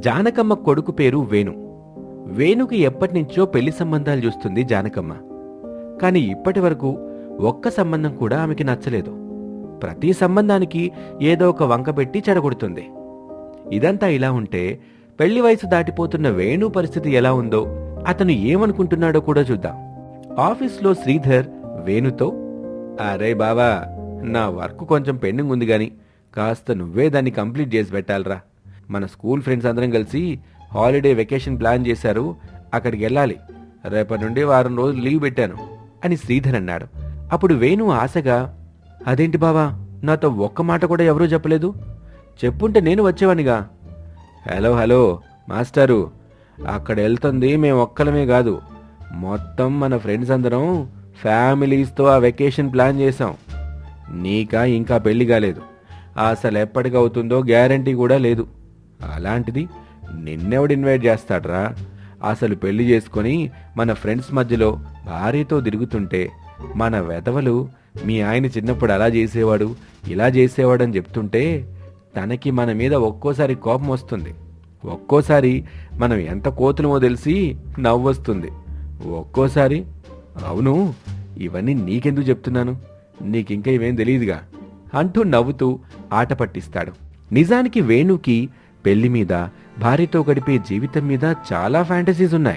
జానకమ్మ కొడుకు పేరు వేణు. వేణుకి ఎప్పటినుంచో పెళ్ళి సంబంధాలు చూస్తుంది జానకమ్మ. కాని ఇప్పటి వరకు ఒక్క సంబంధం కూడా ఆమెకి నచ్చలేదు. ప్రతి సంబంధానికి ఏదో ఒక వంక పెట్టి చెడగొడుతుంది. ఇదంతా ఇలా ఉంటే పెళ్ళి వయసు దాటిపోతున్న వేణు పరిస్థితి ఎలా ఉందో అతను ఏమనుకుంటున్నాడో కూడా చూద్దాం. ఆఫీస్లో శ్రీధర్ వేణుతో అరే బావా నా వర్క్ కొంచెం పెండింగ్ ఉంది గాని కాస్త నువ్వే దాన్ని కంప్లీట్ చేసి పెట్టాలరా. మన స్కూల్ ఫ్రెండ్స్ అందరం కలిసి హాలిడే వెకేషన్ ప్లాన్ చేశారు. అక్కడికి వెళ్ళాలి. రేపటి నుండి వారం రోజులు లీవ్ పెట్టాను అని శ్రీధర్ అన్నాడు. అప్పుడు వేణు ఆశగా అదేంటి బావా నాతో ఒక్క మాట కూడా ఎవరూ చెప్పలేదు? చెప్పుంటే నేను వచ్చేవానిగా. హలో హలో మాస్టారు అక్కడ వెళ్తుంది మేము ఒక్కలమే కాదు. మొత్తం మన ఫ్రెండ్స్ అందరం ఫ్యామిలీస్తో ఆ వెకేషన్ ప్లాన్ చేశాం. నీకా ఇంకా పెళ్ళి కాలేదు. అసలు ఎప్పటికవుతుందో గ్యారంటీ కూడా లేదు. అలాంటిది నిన్నెవడు ఇన్వైట్ చేస్తాడ్రా? అసలు పెళ్ళి చేసుకొని మన ఫ్రెండ్స్ మధ్యలో భార్యతో తిరుగుతుంటే మన వెధవలు మీ ఆయన చిన్నప్పుడు అలా చేసేవాడు ఇలా చేసేవాడని చెప్తుంటే తనకి మన మీద ఒక్కోసారి కోపం వస్తుంది. ఒక్కోసారి మనం ఎంత కోతులమో తెలిసి నవ్వొస్తుంది. ఒక్కోసారి అవును ఇవన్నీ నీకెందుకు చెప్తున్నాను? నీకింకా ఇవేం తెలియదుగా అంటూ నవ్వుతూ ఆట పట్టిస్తాడు. నిజానికి వేణుకి పెళ్ళి మీద భార్యతో గడిపే జీవితం మీద చాలా ఫ్యాంటసీస్ ఉన్నాయి.